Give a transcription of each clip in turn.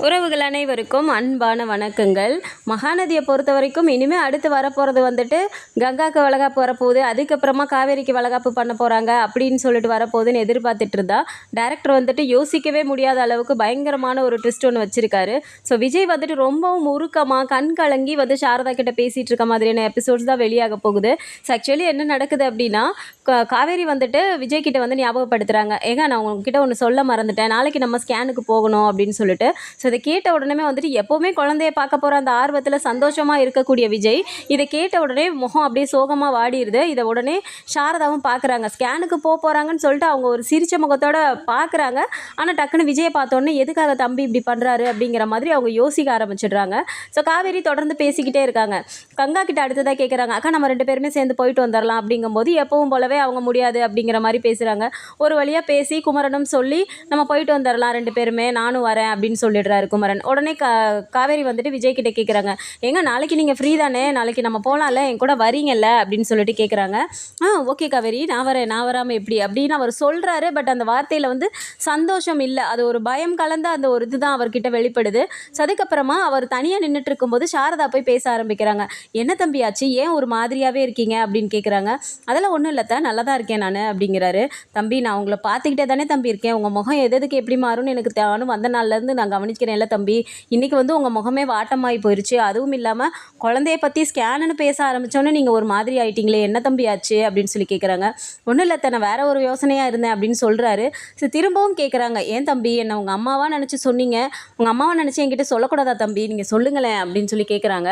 உறவுகள் அனைவருக்கும் அன்பான வணக்கங்கள். மகாநதியை பொறுத்த வரைக்கும் இனிமேல் அடுத்து வரப்போகிறது வந்துட்டு கங்காக்கு வளகாப்பு வரப்போகுது அதுக்கப்புறமா காவேரிக்கு வளகாப்பு பண்ண போகிறாங்க அப்படின்னு சொல்லிட்டு வரப்போகுதுன்னு எதிர்பார்த்துட்டு இருந்தா டேரக்டர் வந்துட்டு யோசிக்கவே முடியாத அளவுக்கு பயங்கரமான ஒரு ட்விஸ்ட் ஒன்று வச்சிருக்காரு. ஸோ விஜய் வந்துட்டு ரொம்பவும் உருக்கமாக கண் கலங்கி வந்து சாரதா கிட்ட பேசிகிட்டு இருக்க மாதிரியான எபிசோட்ஸ் தான் வெளியாக போகுது. ஸோ ஆக்சுவலி என்ன நடக்குது அப்படின்னா கா- காவேரி வந்துட்டு விஜய் கிட்ட வந்து ஞாபகப்படுத்துகிறாங்க ஏங்க நான் உங்ககிட்ட ஒன்று சொல்ல மறந்துட்டேன். நாளைக்கு நம்ம ஸ்கேனுக்கு போகணும் அப்படின்னு சொல்லிட்டு. ஸோ இதை கேட்ட உடனே வந்துட்டு எப்போவுமே குழந்தைய பார்க்க போகிற அந்த ஆர்வத்தில் சந்தோஷமாக இருக்கக்கூடிய விஜய் இதை கேட்ட உடனே முகம் அப்படியே சோகமாக வாடிடுது இதை உடனே சாரதாவும் பார்க்குறாங்க ஸ்கேனுக்கு போக போகிறாங்கன்னு சொல்லிட்டு அவங்க ஒரு சிரிச்ச முகத்தோட பார்க்குறாங்க ஆனால் டக்குன்னு விஜயை பார்த்தோன்னே எதுக்காக தம்பி இப்படி பண்ணுறாரு அப்படிங்கிற மாதிரி அவங்க யோசிக்க ஆரம்பிச்சிடுறாங்க. ஸோ காவேரி தொடர்ந்து பேசிக்கிட்டே இருக்காங்க. கங்கா கிட்ட அடுத்ததாக கேட்குறாங்க அக்கா நம்ம ரெண்டு பேருமே சேர்ந்து போயிட்டு வந்துடலாம் அப்படிங்கும்போது எப்பவும் போலவே அவங்க முடியாது அப்படிங்கிற மாதிரி பேசுகிறாங்க ஒரு வழியாக பேசி குமரனும் சொல்லி நம்ம போயிட்டு வந்துடலாம் ரெண்டு பேருமே நானும் வரேன் அப்படின்னு சொல்லிடுறாரு. குமரன். உடனே கா காவேரி வந்துட்டு விஜய் கிட்டே கேட்குறாங்க ஏங்க நாளைக்கு நீங்கள் ஃப்ரீ தானே? நாளைக்கு நம்ம போகலாம்ல என் கூட வரீங்கல்ல? அப்படின்னு சொல்லிட்டு கேட்குறாங்க ஆ ஓகே காவேரி. நான் வரேன். நான் வராமல் எப்படி? அப்படின்னு அவர் சொல்கிறாரு பட் அந்த வார்த்தையில் வந்து சந்தோஷம் இல்லை. அது ஒரு பயம் கலந்த அந்த ஒரு இதுதான் அவர்கிட்ட வெளிப்படுது. ஸோ அதுக்கப்புறமா அவர் தனியாக நின்றுட்டு இருக்கும்போது சாரதா போய் பேச ஆரம்பிக்கிறாங்க. என்ன தம்பியாச்சு ஏன் ஒரு மாதிரியாகவே இருக்கீங்க? அப்படின்னு கேட்குறாங்க அதெல்லாம் ஒன்றும் இல்லைத்த நல்லா தான் இருக்கேன் நான். அப்படிங்கிறாரு. தம்பி நான் உங்களை பார்த்துக்கிட்டே தானே தம்பி இருக்கேன். உங்கள் முகம் எது எதுக்கு எப்படி மாறும்னு எனக்கு நானும் வந்த நாள்லேருந்து நான் கவனிக்கிறேன்ல தம்பி இன்றைக்கி வந்து உங்கள் முகமே வாட்டமாகி போயிடுச்சு அதுவும் இல்லாமல் குழந்தைய பற்றி ஸ்கேனுன்னு பேச ஆரம்பித்தோன்னே நீங்கள் ஒரு மாதிரி ஆயிட்டீங்களே என்ன தம்பி ஆச்சு அப்படின்னு சொல்லி கேட்குறாங்க ஒன்றும் இல்லை தானே வேற ஒரு யோசனையாக இருந்தேன் அப்படின்னு சொல்கிறாரு ஸோ திரும்பவும் கேட்குறாங்க ஏன் தம்பி என்னை உங்கள் அம்மாவாக நினச்சி சொன்னீங்க? உங்கள் அம்மாவை நினச்சி என்கிட்ட சொல்லக்கூடாதா தம்பி? நீங்கள் சொல்லுங்களேன் அப்படின்னு சொல்லி கேட்குறாங்க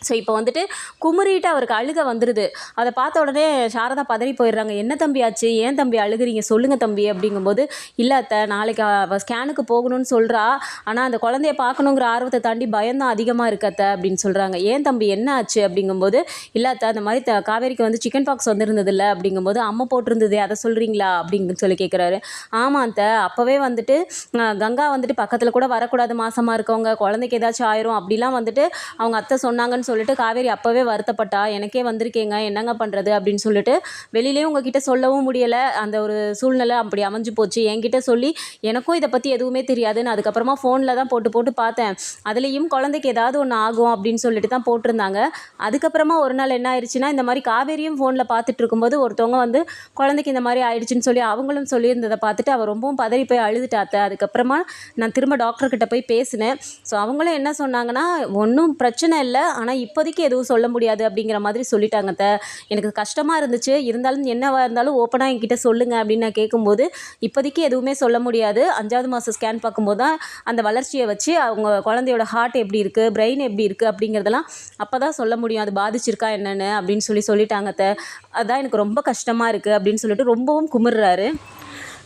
ஸோ இப்போ வந்துட்டு குமுறிட்டு அவருக்கு அழுக வந்துடுது அதை பார்த்த உடனே சாரதா பதறி போயிடுறாங்க. என்ன தம்பி ஆச்சு? ஏன் தம்பி அழுகுறீங்க? சொல்லுங்கள் தம்பி. அப்படிங்கும்போது இல்லை அத்தை நாளைக்கு அவள் ஸ்கேனுக்கு போகணும்னு சொல்கிறா ஆனால் அந்த குழந்தைய பார்க்கணுங்கிற ஆர்வத்தை தாண்டி பயம்தான் அதிகமாக இருக்கு அத்தை அப்படின்னு சொல்கிறாங்க ஏன் தம்பி? என்ன ஆச்சு? அப்படிங்கும்போது இல்லை அத்தை அந்த மாதிரி த- காவேரிக்கு வந்து சிக்கன் பாக்ஸ் வந்திருந்ததில்ல. அப்படிங்கும்போது அம்மா போட்டிருந்ததே அதை சொல்கிறீங்களா அப்படின்னு சொல்லி கேட்குறாரு ஆமாம் அத்தை அப்போவே வந்துட்டு கங்கா வந்துட்டு பக்கத்தில் கூட வரக்கூடாது மாசமாக இருக்கவங்க. குழந்தைக்கு ஏதாச்சும் ஆயிரும். அப்படிலாம் வந்துட்டு அவங்க அத்தை சொன்னாங்கன்னு சொல்லிட்டு காவேரி அப்போவே வருத்தப்பட்டா எனக்கே வந்திருக்கேங்க என்னங்க பண்ணுறது அப்படின்னு சொல்லிட்டு வெளியிலேயே உங்ககிட்ட சொல்லவும் முடியலை. அந்த ஒரு சூழ்நிலை அப்படி அமைஞ்சு போச்சு. என்கிட்ட சொல்லி எனக்கும் இதை பற்றி எதுவுமே தெரியாதுன்னு அதுக்கப்புறமா ஃபோனில் தான் போட்டு போட்டு பார்த்தேன். அதுலேயும் குழந்தைக்கு ஏதாவது ஒன்று ஆகும் அப்படின்னு சொல்லிட்டு தான் போட்டிருந்தாங்க. அதுக்கப்புறமா ஒரு நாள் என்ன ஆயிடுச்சுன்னா இந்த மாதிரி காவேரியும் ஃபோனில் பார்த்துட்டு இருக்கும்போது ஒருத்தவங்க வந்து குழந்தைக்கு இந்த மாதிரி ஆயிடுச்சுன்னு சொல்லி அவங்களும் சொல்லியிருந்ததை பார்த்துட்டு அவள் ரொம்பவும் பதறி போய் அழுதுட்டாத்த அதுக்கப்புறமா நான் திரும்ப டாக்டர்கிட்ட போய் பேசினேன். ஸோ அவங்களும் என்ன சொன்னாங்கன்னா ஒன்றும் பிரச்சனை இல்லை. ஆனால் இப்போதைக்கு எதுவும் சொல்ல முடியாது அப்படிங்கிற மாதிரி சொல்லிட்டாங்க த எனக்கு கஷ்டமாக இருந்துச்சு. இருந்தாலும் என்னவா இருந்தாலும் ஓப்பனாக என்கிட்ட சொல்லுங்க அப்படின்னு நான் கேட்கும்போது இப்போதைக்கு எதுவுமே சொல்ல முடியாது. அஞ்சாவது மாதம் ஸ்கேன் பார்க்கும்போது தான் அந்த வளர்ச்சியை வச்சு அவங்க குழந்தையோட ஹார்ட் எப்படி இருக்குது பிரெயின் எப்படி இருக்குது அப்படிங்கிறதெல்லாம் அப்போ தான் சொல்ல முடியும். அது பாதிச்சிருக்கா என்னென்னு அப்படின்னு சொல்லி சொல்லிட்டாங்க த அதான் எனக்கு ரொம்ப கஷ்டமாக இருக்குது அப்படின்னு சொல்லிட்டு ரொம்பவும் குமிர்றாரு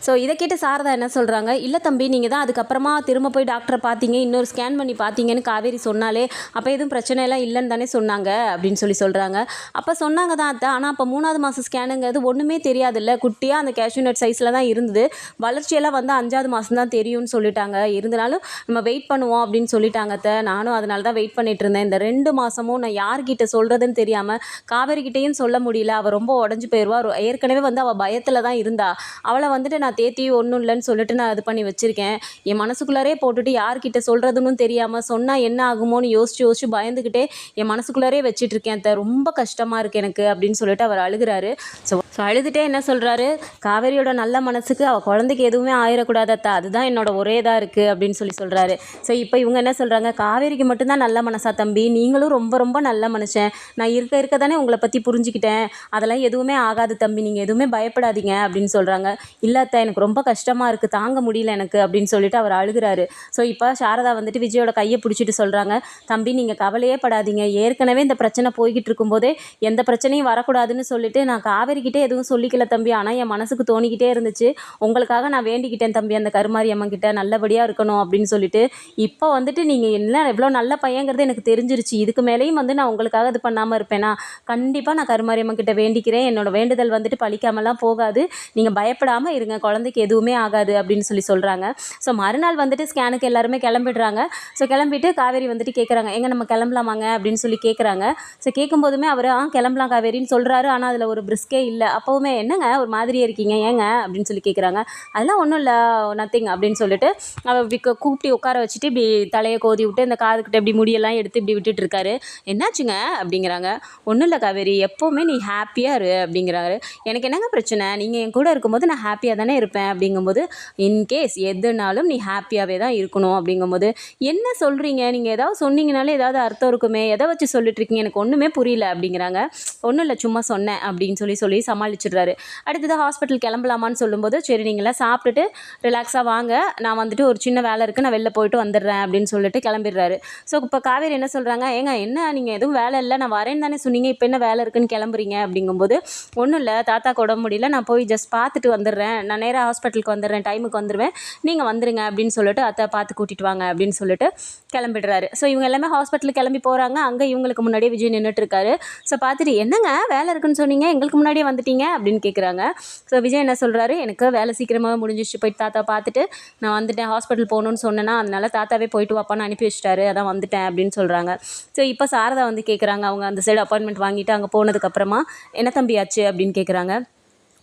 ஸோ இதை கேட்டு சாரதா என்ன சொல்கிறாங்க இல்லை தம்பி நீங்கள் தான் அதுக்கப்புறமா திரும்ப போய் டாக்டரை பார்த்தீங்க இன்னொரு ஸ்கேன் பண்ணி பார்த்தீங்கன்னு காவேரி சொன்னாலே அப்போ எதுவும் பிரச்சனை எல்லாம் இல்லைன்னு தானே சொன்னாங்க அப்படின்னு சொல்லி சொல்கிறாங்க அப்போ சொன்னாங்க தான் அத்தை. ஆனால் அப்போ மூணாவது மாதம் ஸ்கேனுங்கிறது ஒன்றுமே தெரியாதுல்ல. குட்டியாக அந்த கேஷ்யூனட் சைஸில் தான் இருந்தது. வளர்ச்சியெல்லாம் வந்து அஞ்சாவது மாதம் தான் தெரியும்னு சொல்லிட்டாங்க. இருந்தாலும் நம்ம வெயிட் பண்ணுவோம் அப்படின்னு சொல்லிட்டாங்க அத்தை. நானும் அதனால தான் வெயிட் பண்ணிட்டு இருந்தேன். இந்த ரெண்டு மாதமும் நான் யார்கிட்ட சொல்கிறதுன்னு தெரியாமல் காவேரி கிட்டேயும் சொல்ல முடியல. அவள் ரொம்ப உடஞ்சி போயிடுவா ஏற்கனவே வந்து அவள் பயத்தில் தான் இருந்தா. அவளை வந்துட்டு நான் நான் தேத்தி ஒன்றும் இல்லைன்னு சொல்லிட்டு நான் இது பண்ணி வச்சுருக்கேன். என் மனசுக்குள்ளாரே போட்டுட்டு யார்கிட்ட சொல்கிறதுன்னு தெரியாமல் சொன்னால் என்ன ஆகுமோன்னு யோசிச்சு யோசிச்சு பயந்துக்கிட்டே என் மனசுக்குள்ளாரே வச்சுட்டு இருக்கேன் அத்தை. ரொம்ப கஷ்டமாக இருக்குது எனக்கு அப்படின்னு சொல்லிட்டு அவர் அழுகுறாரு. ஸோ ஸோ அழுதுகிட்டே என்ன சொல்கிறாரு காவேரியோட நல்ல மனசுக்கு அவள் குழந்தைக்கு எதுவுமே ஆயிடக்கூடாது அத்தை. அதுதான் என்னோட ஒரே இதாக இருக்குது அப்படின்னு சொல்லி சொல்கிறாரு ஸோ இப்போ இவங்க என்ன சொல்கிறாங்க காவேரிக்கு மட்டும்தான் நல்ல மனசா தம்பி. நீங்களும் ரொம்ப ரொம்ப நல்ல மனுஷன். நான் இருக்க இருக்க தானே உங்களை பற்றி புரிஞ்சுக்கிட்டேன். அதெல்லாம் எதுவுமே ஆகாது தம்பி. நீங்கள் எதுவுமே பயப்படாதீங்க அப்படின்னு சொல்கிறாங்க இல்லை அத்தை எனக்கு ரொம்ப கஷ்டமாக இருக்குது தாங்க முடியல எனக்கு அப்படின்னு சொல்லிட்டு அவர் அழுகுறாரு. ஸோ இப்போ சாரதா வந்துட்டு விஜயோட கையை பிடிச்சிட்டு சொல்கிறாங்க தம்பி நீங்கள் கவலையே படாதீங்க. ஏற்கனவே இந்த பிரச்சனை போய்கிட்டு இருக்கும்போதே எந்த பிரச்சனையும் வரக்கூடாதுன்னு சொல்லிட்டு நான் காவேரிக்கிட்டே எதுவும் சொல்லிக்கல தம்பி. ஆனால் என் மனசுக்கு தோணிக்கிட்டே இருந்துச்சு. உங்களுக்காக நான் வேண்டிக்கிட்டேன் தம்பி அந்த கருமாரி அம்மன் கிட்ட. நல்லபடியாக இருக்கணும் அப்படின்னு சொல்லிட்டு இப்போ வந்துட்டு நீங்கள் என்ன எவ்வளோ நல்ல பையங்கிறது எனக்கு தெரிஞ்சிருச்சு. இதுக்கு மேலேயும் வந்து நான் உங்களுக்காக இது பண்ணாமல் இருப்பேனா? கண்டிப்பாக நான் கருமாரி அம்மன் கிட்ட வேண்டிக்கிறேன். என்னோட வேண்டுதல் வந்துட்டு பழிக்காமலாம் போகாது. நீங்கள் பயப்படாமல் இருங்க குழந்தைக்கு எதுவுமே ஆகாது அப்படின்னு சொல்லி சொல்கிறாங்க ஸோ மறுநாள் வந்துட்டு ஸ்கேனுக்கு எல்லாருமே கிளம்பிடுறாங்க. ஸோ கிளம்பிட்டு காவேரி வந்துட்டு கேட்குறாங்க எங்கே நம்ம கிளம்பலாமாங்க? அப்படின்னு சொல்லி கேட்குறாங்க ஸோ கேட்கும்போதுமே அவர் ஆ கிளம்பலாம் காவேரின்னு சொல்கிறாரு ஆனால் அதில் ஒரு பிரிஸ்கே இல்லை. அப்போவுமே என்னங்க? ஒரு மாதிரியே இருக்கீங்க. ஏங்க? அப்படின்னு சொல்லி கேட்குறாங்க அதெல்லாம் ஒன்றும் இல்லை. நத்திங் அப்படின்னு சொல்லிட்டு அவர் இப்படி கூப்பிட்டு உட்கார வச்சுட்டு இப்படி தலையை கோதி விட்டு இந்த காதுக்கிட்ட இப்படி முடியெல்லாம் எடுத்து இப்படி விட்டுட்டு இருக்காரு. என்னாச்சுங்க? அப்படிங்கிறாங்க. ஒன்றும் இல்லை காவேரி. எப்போவுமே நீ ஹாப்பியாக இரு. அப்படிங்கிறாரு. எனக்கு என்னங்க பிரச்சனை? நீங்கள் என் கூட இருக்கும்போது நான் ஹாப்பியாக தானே இருப்பேன் அப்படிங்கும்போது இன்கேஸ் எதுனாலும் நீ ஹாப்பியாகவே தான் இருக்கணும் அப்படிங்கும்போது என்ன சொல்கிறீங்க நீங்கள் ஏதாவது சொன்னீங்கனாலே ஏதாவது அர்த்தம் இருக்குமே? எதை வச்சு சொல்லிட்டு இருக்கீங்க எனக்கு ஒன்றுமே புரியல அப்படிங்கிறாங்க. ஒன்றும் இல்லை சும்மா சொன்னேன் அப்படின்னு சொல்லி சொல்லி சமாளிச்சிடுறாரு. அடுத்தது ஹாஸ்பிட்டல் கிளம்பலாமான்னு சொல்லும்போது சரி நீங்களாம் சாப்பிட்டுட்டு ரிலாக்ஸாக வாங்க. நான் வந்துட்டு ஒரு சின்ன வேலை இருக்குது நான் வெளில போயிட்டு வந்துடுறேன் அப்படின்னு சொல்லிட்டு கிளம்பிடுறாரு. ஸோ இப்போ காவேரி என்ன சொல்கிறாங்க ஏங்க என்ன? நீங்கள் எதுவும் வேலை இல்லை. நான் வரேன்னு தானே சொன்னீங்க. இப்போ என்ன வேலை இருக்குன்னு கிளம்புறீங்க? அப்படிங்கும்போது ஒன்றும் இல்லை. தாத்தாக்கு உடம்பு முடியல. நான் போய் ஜஸ்ட் பார்த்துட்டு வந்துடுறேன். நான் நேராக ஹாஸ்பிட்டலுக்கு வந்துடுறேன் டைமுக்கு வந்துடுவேன் நீங்கள் வந்துருங்க அப்படின்னு சொல்லிட்டு அத்தை பார்த்து கூட்டிகிட்டு வாங்க அப்படின்னு சொல்லிட்டு கிளம்பிடுறாரு. ஸோ இவங்க எல்லாமே ஹாஸ்பிட்டலுக்கு கிளம்பி போகிறாங்க அங்கே இவங்களுக்கு முன்னாடியே விஜய் நின்றுட்டு இருக்காரு ஸோ பார்த்துட்டு என்னங்க வேலை இருக்குன்னு சொன்னீங்க? எங்களுக்கு முன்னாடியே வந்துட்டீங்க அப்படின்னு கேட்குறாங்க ஸோ விஜய் என்ன சொல்கிறாரு எனக்கு வேலை சீக்கிரமாக முடிஞ்சிச்சு போயிட்டு தாத்தா பார்த்துட்டு நான் வந்துட்டேன் ஹாஸ்பிட்டல் போகணுன்னு சொன்னேன்னா அதனால தாத்தாவே போயிட்டு வாப்பான்னு அனுப்பி வச்சிட்டாரு. அதான் வந்துட்டேன் அப்படின்னு சொல்கிறாங்க ஸோ இப்போ சாரதா வந்து கேட்குறாங்க அவங்க அந்த சைடு அப்பாயின்மெண்ட் வாங்கிட்டு அங்கே போனதுக்கப்புறமா என்ன தம்பி ஆச்சு? அப்படின்னு கேட்குறாங்க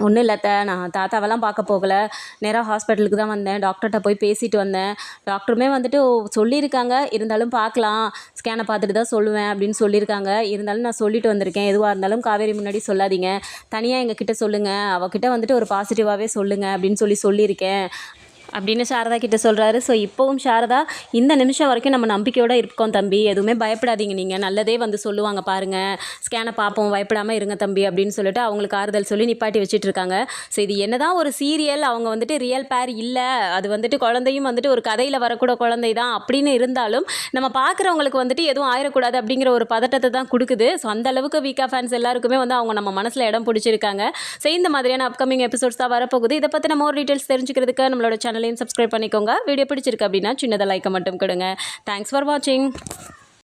ஒன்றும் இல்லை அத்தை. நான் தாத்தாவெல்லாம் பார்க்க போகல. நேராக ஹாஸ்பிட்டலுக்கு தான் வந்தேன். டாக்டர்கிட்ட போய் பேசிட்டு வந்தேன். டாக்டருமே வந்துட்டு சொல்லியிருக்காங்க. இருந்தாலும் பார்க்கலாம். ஸ்கேனை பார்த்துட்டு தான் சொல்லுவேன் அப்படின்னு சொல்லியிருக்காங்க. இருந்தாலும் நான் சொல்லிட்டு வந்திருக்கேன். எதுவாக இருந்தாலும் காவேரி முன்னாடி சொல்லாதீங்க. தனியாக எங்ககிட்ட சொல்லுங்கள் அவகிட்ட வந்துட்டு ஒரு பாசிட்டிவாகவே சொல்லுங்கள் அப்படின்னு சொல்லி சொல்லியிருக்கேன். அப்படின்னு சாரதா கிட்ட சொல்கிறாரு ஸோ இப்போவும் சாரதா இந்த நிமிஷம் வரைக்கும் நம்ம நம்பிக்கையோடு இருக்கோம் தம்பி. எதுவுமே பயப்படாதீங்க நீங்கள் நல்லதே வந்து சொல்லுவாங்க பாருங்கள் ஸ்கேனை பார்ப்போம். பயப்படாமல் இருங்க தம்பி அப்படின்னு சொல்லிட்டு அவங்களுக்கு ஆறுதல் சொல்லி நிப்பாட்டி வச்சுட்டு இருக்காங்க ஸோ இது என்னதான் ஒரு சீரியல் அவங்க வந்துட்டு ரியல் பேர் இல்லை. அது வந்துட்டு குழந்தையும் வந்துட்டு ஒரு கதையில் வரக்கூட குழந்தை தான் அப்படின்னு இருந்தாலும் நம்ம பார்க்குறவங்களுக்கு வந்துட்டு எதுவும் ஆயிடக்கூடாது அப்படிங்கிற ஒரு பதட்டத்தை தான் கொடுக்குது. ஸோ அந்த அளவுக்கு வீக்கா ஃபேன்ஸ் எல்லாருக்குமே வந்து அவங்க நம்ம மனசில் இடம் பிடிச்சிருக்காங்க. ஸோ இந்த மாதிரியான அப்கமிங் எபிசோட்ஸ் தான் வரப்போகுது. இதை பற்றி நம்ம ஒரு டீட்டெயில்ஸ் தெரிஞ்சுக்கிறதுக்கு நம்மளோட சேனல் சேனலையும் சப்ஸ்கிரைப் பண்ணிக்கோங்க. வீடியோ பிடிச்சிருக்கு அப்படின்னா சின்னதாக லைக்கை மட்டும் கொடுங்க. தேங்க்ஸ் ஃபார் வாட்சிங்